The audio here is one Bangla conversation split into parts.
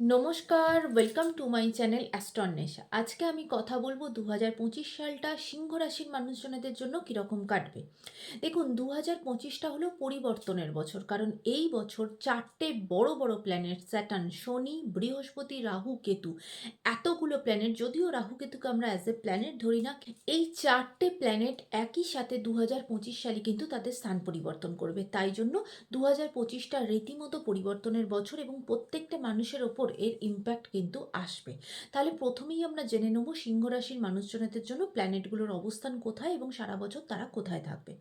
নমস্কার ওয়েলকাম টু মাই চ্যানেল অ্যাস্ট্রনেশা আজকে আমি কথা বলব দু হাজার পঁচিশ সালটা সিংহ রাশির মানুষজনেদের জন্য কীরকম কাটবে। দেখুন দু হাজার পঁচিশটা হলো পরিবর্তনের বছর, কারণ এই বছর চারটে বড় বড় প্ল্যানেট স্যাটার্ন শনি, বৃহস্পতি রাহু কেতু, এতগুলো প্ল্যানেট যদিও রাহু কেতুকে আমরা অ্যাজ এ প্ল্যানেট ধরি না, এই চারটে প্ল্যানেট একই সাথে দু হাজার পঁচিশ সালে কিন্তু তাদের স্থান পরিবর্তন করবে। তাই জন্য দু হাজার পঁচিশটা রীতিমতো পরিবর্তনের বছর এবং প্রত্যেকটা মানুষের ওপর এর ইম্প্যাক্ট কিন্তু আসবে। তাহলে প্রথমেই আমরা জেনে নেব সিংহ রাশির মানুষজনদের জন্য প্ল্যানেটগুলোর অবস্থান কোথায় এবং সারা বছর তারা কোথায় থাকবে।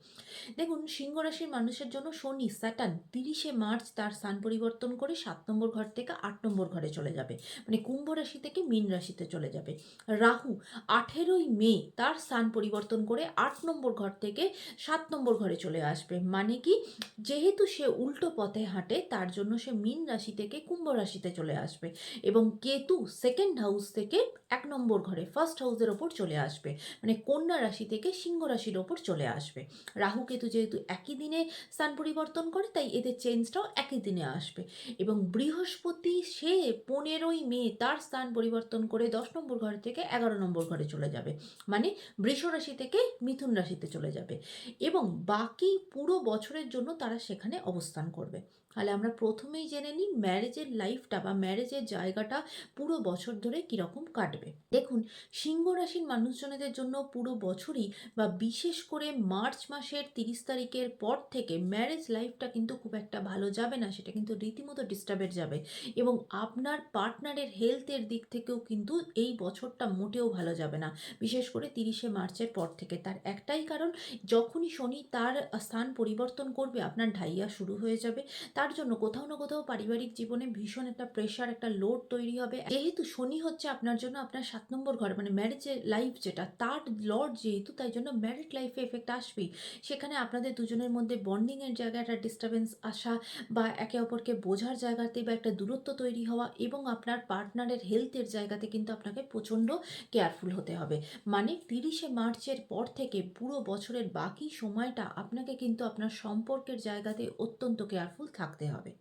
দেখুন সিংহ রাশির মানুষের জন্য শনি, স্যাটার্ন তিরিশে মার্চ তার স্থান পরিবর্তন করে সাত নম্বর ঘর থেকে আট নম্বর ঘরে চলে যাবে। মানে কুম্ভ রাশি থেকে মীন রাশিতে চলে যাবে। রাহু আঠেরোই মে তার স্থান পরিবর্তন করে আট নম্বর ঘর থেকে সাত নম্বর ঘরে চলে আসবে। মানে কি? যেহেতু সে উল্টো পথে হাঁটে, তার জন্য সে মীন রাশি থেকে কুম্ভ রাশিতে চলে আসবে। এবং কেতু সেকেন্ড হাউস থেকে এক নম্বর ঘরে ফার্স্ট হাউসের ওপর চলে আসবে। মানে কন্যা রাশি থেকে সিংহ রাশির ওপর চলে আসবে। রাহু কেতু যেহেতু একই দিনে স্থান পরিবর্তন করে, তাই এদের চেঞ্জটাও একই দিনে আসবে। এবং বৃহস্পতি সে পনেরোই মে তার স্থান পরিবর্তন করে দশ নম্বর ঘর থেকে এগারো নম্বর ঘরে চলে যাবে। মানে বৃষ রাশি থেকে মিথুন রাশিতে চলে যাবে। এবং বাকি পুরো বছরের জন্য তারা সেখানে অবস্থান করবে। তাহলে আমরা প্রথমেই জেনে নিই ম্যারেজের লাইফটা বা ম্যারেজের জায়গাটা পুরো বছর ধরে কীরকম কাটবে। দেখুন, সিংহ রাশির মানুষজনেদের জন্য পুরো বছরই বা বিশেষ করে মার্চ মাসের তিরিশ তারিখের পর থেকে ম্যারেজ লাইফটা কিন্তু খুব একটা ভালো যাবে না, সেটা কিন্তু রীতিমতো ডিস্টার্বের যাবে এবং আপনার পার্টনারের হেলথের দিক থেকেও কিন্তু এই বছরটা মোটেও ভালো যাবে না, বিশেষ করে তিরিশে মার্চের পর থেকে। তার একটাই কারণ, যখনই শনি তার স্থান পরিবর্তন করবে, আপনার ঢাইয়া শুরু হয়ে যাবে। তার জন্য কোথাও না কোথাও পারিবারিক জীবনে ভীষণ একটা প্রেশার একটা লোড তৈরি হবে। যেহেতু শনি হচ্ছে আপনার জন্য আপনার সাত নম্বর ঘর মানে ম্যারেজের লাইফ যেটা, তার লর্ড যেহেতু, তাই জন্য ম্যারিড লাইফে এফেক্ট আসবেই। সেখানে আপনাদের দুজনের মধ্যে বন্ডিংয়ের জায়গায় একটা ডিস্টারবেন্স আসা বা একে অপরকে বোঝার জায়গাতে বা একটা দূরত্ব তৈরি হওয়া এবং আপনার পার্টনারের হেলথের জায়গাতে কিন্তু আপনাকে প্রচণ্ড কেয়ারফুল হতে হবে। মানে তিরিশে মার্চের পর থেকে পুরো বছরের বাকি সময়টা আপনাকে কিন্তু আপনার সম্পর্কের জায়গাতে অত্যন্ত কেয়ারফুল থাকতে হবে।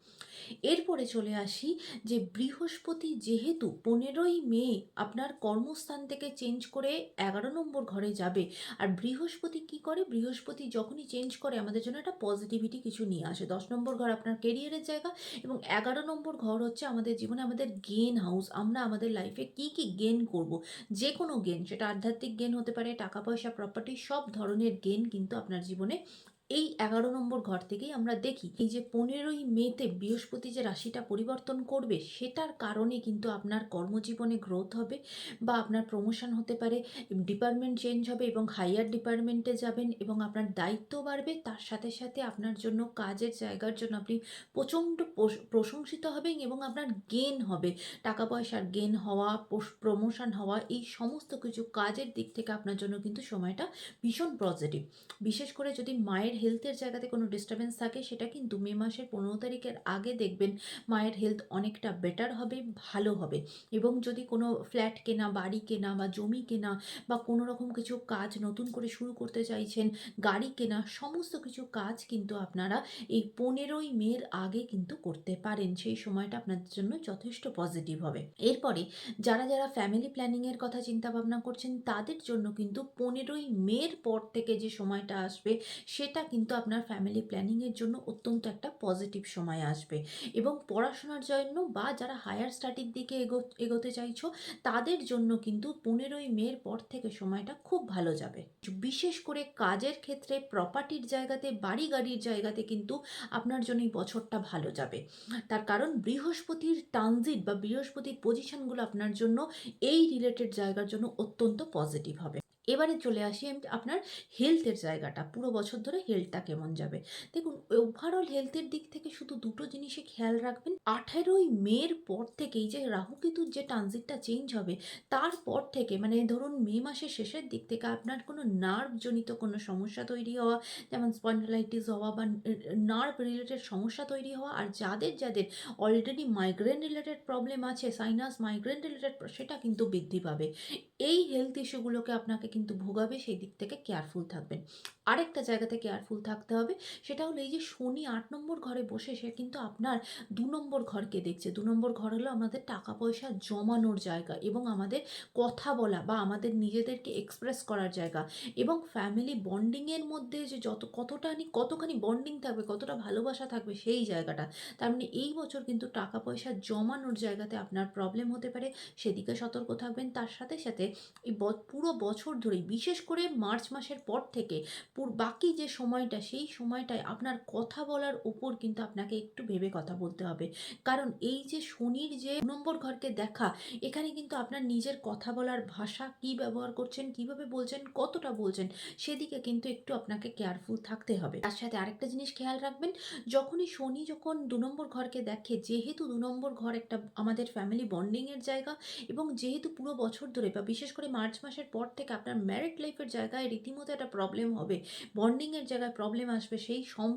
এরপরে চলে আসি যে বৃহস্পতি যেহেতু পনেরোই মে আপনার কর্মস্থান থেকে চেঞ্জ করে এগারো নম্বর ঘরে যাবে। আর বৃহস্পতি কি করে? বৃহস্পতি যখনই চেঞ্জ করে আমাদের জন্য একটা পজিটিভিটি কিছু নিয়ে আসে। দশ নম্বর ঘর আপনার কেরিয়ারের জায়গা এবং এগারো নম্বর ঘর হচ্ছে আমাদের জীবনে আমাদের গেন হাউস আমরা আমাদের লাইফে কি কি গেন করব? যে কোনো গেন সেটা আধ্যাত্মিক গেন হতে পারে, টাকা পয়সা প্রপার্টি সব ধরনের গেন কিন্তু আপনার জীবনে এই এগারো নম্বর ঘর থেকেই আমরা দেখি, এই যে পনেরোই মেতে বৃহস্পতি যে রাশিটা পরিবর্তন করবে, সেটার কারণে কিন্তু আপনার কর্মজীবনে গ্রোথ হবে বা আপনার প্রমোশন হতে পারে ডিপার্টমেন্ট চেঞ্জ হবে এবং হাইয়ার ডিপার্টমেন্টে যাবেন এবং আপনার দায়িত্ব বাড়বে, তার সাথে সাথে আপনার জন্য কাজের জায়গার জন্য আপনি প্রচণ্ড প্রশংসিত হবেন এবং আপনার গেন হবে। টাকা পয়সার গেন হওয়া প্রমোশন হওয়া, এই সমস্ত কিছু কাজের দিক থেকে আপনার জন্য কিন্তু সময়টা ভীষণ পজিটিভ বিশেষ করে যদি মায়ের হেলথের জায়গাতে কোনো ডিস্টারবেন্স থাকে, সেটা কিন্তু মে মাসের পনেরো তারিখের আগে দেখবেন মায়ের হেলথ অনেকটা বেটার হবে, ভালো হবে। এবং যদি কোনো ফ্ল্যাট কেনা, বাড়ি কেনা বা জমি কেনা বা কোনো রকম কিছু কাজ নতুন করে শুরু করতে চাইছেন, গাড়ি কেনা, সমস্ত কিছু কাজ কিন্তু আপনারা এই পনেরোই মের আগে কিন্তু করতে পারেন। সেই সময়টা আপনাদের জন্য যথেষ্ট পজিটিভ হবে। এরপরে যারা যারা ফ্যামিলি প্ল্যানিংয়ের কথা চিন্তা ভাবনা করছেন, তাদের জন্য কিন্তু পনেরোই মের পর থেকে যে সময়টা আসবে, সেটা কিন্তু আপনার ফ্যামিলি প্ল্যানিংয়ের জন্য অত্যন্ত একটা পজিটিভ সময় আসবে। এবং পড়াশোনার জন্য বা যারা হায়ার স্টাডির দিকে এগো, এগোতে চাইছো, তাদের জন্য কিন্তু পনেরোই মের পর থেকে সময়টা খুব ভালো যাবে। বিশেষ করে কাজের ক্ষেত্রে প্রপার্টির জায়গাতে বাড়ি গাড়ির জায়গাতে কিন্তু আপনার জন্য এই বছরটা ভালো যাবে। তার কারণ বৃহস্পতির ট্রানজিট বা বৃহস্পতির পজিশনগুলো আপনার জন্য এই রিলেটেড জায়গার জন্য অত্যন্ত পজিটিভ হবে। এবারে চলে আসি আপনার হেলথের জায়গাটা। পুরো বছর ধরে হেলথটা কেমন যাবে? দেখুন ওভারঅল হেলথের দিক থেকে শুধু দুটো জিনিসে খেয়াল রাখবেন, আঠেরোই মের পর থেকে এই যে রাহুকেতুর যে ট্রানজিটটা চেঞ্জ হবে, তারপর থেকে মানে ধরুন মে মাসের শেষের দিক থেকে আপনার কোনো নার্ভজনিত কোনো সমস্যা তৈরি হওয়া, যেমন স্পন্ডালাইটিস হওয়া বা নার্ভ রিলেটেড সমস্যা তৈরি হওয়া, আর যাদের যাদের অলরেডি মাইগ্রেন রিলেটেড প্রবলেম আছে সাইনাস মাইগ্রেন রিলেটেড সেটা কিন্তু বৃদ্ধি পাবে। এই হেলথ ইস্যুগুলোকে আপনাকে কিন্তু ভোগাবে, সেই দিক থেকে কেয়ারফুল থাকবেন। আরেকটা জায়গাতে কেয়ারফুল থাকতে হবে, সেটা হলো এই যে শনি আট নম্বর ঘরে বসে, সে কিন্তু আপনার দু নম্বর ঘরকে দেখছে। দু নম্বর ঘর হলো আমাদের টাকা পয়সা জমানোর জায়গা এবং আমাদের কথা বলা বা আমাদের নিজেদেরকে এক্সপ্রেস করার জায়গা এবং ফ্যামিলি বন্ডিংয়ের মধ্যে যে যত, কতটানি, কতখানি বন্ডিং থাকবে, কতটা ভালোবাসা থাকবে সেই জায়গাটা। তার মানে এই বছর কিন্তু টাকা পয়সা জমানোর জায়গাতে আপনার প্রবলেম হতে পারে, সেদিকে সতর্ক থাকবেন। তার সাথে সাথে এই পুরো বছর ধরেই, বিশেষ করে মার্চ মাসের পর থেকে, পুর, বাকি যে সময়টা, সেই সময়টায় আপনার কথা বলার ওপর কিন্তু আপনাকে একটু ভেবে কথা বলতে হবে। কারণ এই যে শনির যে নম্বর ঘরকে দেখা, এখানে কিন্তু আপনার নিজের কথা বলার ভাষা কি ব্যবহার করছেন, কীভাবে বলছেন, কতটা বলছেন, সেদিকে কিন্তু একটু আপনাকে কেয়ারফুল থাকতে হবে। তার সাথে আরেকটা জিনিস খেয়াল রাখবেন, যখনই শনি যখন দু নম্বর ঘরকে দেখে, যেহেতু দু নম্বর ঘর একটা আমাদের ফ্যামিলি বন্ডিংয়ের জায়গা, এবং যেহেতু পুরো বছর ধরে, বা বিশেষ করে মার্চ মাসের পর থেকে আপনার ম্যারিড লাইফের জায়গায় রীতিমতো একটা প্রবলেম হবে বন্ডিংয়ের জায়গায় প্রবলেম আসবে সেই সম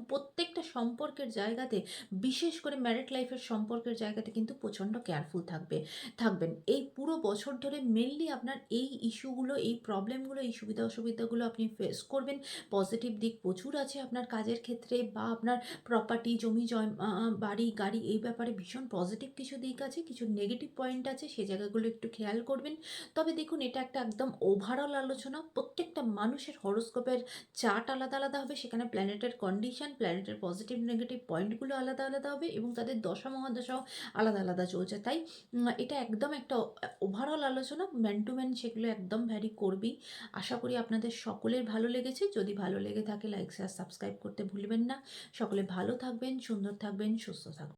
প্রত্যেকটা সম্পর্কের জায়গাতে, বিশেষ করে ম্যারিড লাইফের সম্পর্কের জায়গাতে কিন্তু প্রচণ্ড কেয়ারফুল থাকবে, থাকবেন। এই পুরো বছর ধরে মেনলি আপনার এই ইস্যুগুলো এই প্রবলেমগুলো এই সুবিধা অসুবিধাগুলো আপনি ফেস করবেন। পজিটিভ দিক প্রচুর আছে আপনার কাজের ক্ষেত্রে বা আপনার প্রপার্টি জমি, জয় বাড়ি, গাড়ি এই ব্যাপারে ভীষণ পজিটিভ কিছু দিক আছে, কিছু নেগেটিভ পয়েন্ট আছে সেই জায়গাগুলো একটু খেয়াল করবেন। তবে দেখুন, এটা একটা একদম ওভারঅল আলোচনা। প্রত্যেকটা মানুষের হরোস্কোপের চার্ট আলাদা আলাদা হবে, সেখানে প্ল্যানেটের কন্ডিশন প্ল্যানেটের পজিটিভ নেগেটিভ পয়েন্টগুলো আলাদা আলাদা হবে এবং তাদের দশা, মহাদশাও আলাদা আলাদা চলছে। তাই এটা একদম একটা ওভারঅল আলোচনা ম্যান টু ম্যান সেগুলো একদম ভ্যারি করবেই। আশা করি আপনাদের সকলের ভালো লেগেছে। যদি ভালো লেগে থাকে লাইক শেয়ার সাবস্ক্রাইব করতে ভুলবেন না। সকলে ভালো থাকবেন, সুন্দর থাকবেন, সুস্থ থাকবেন।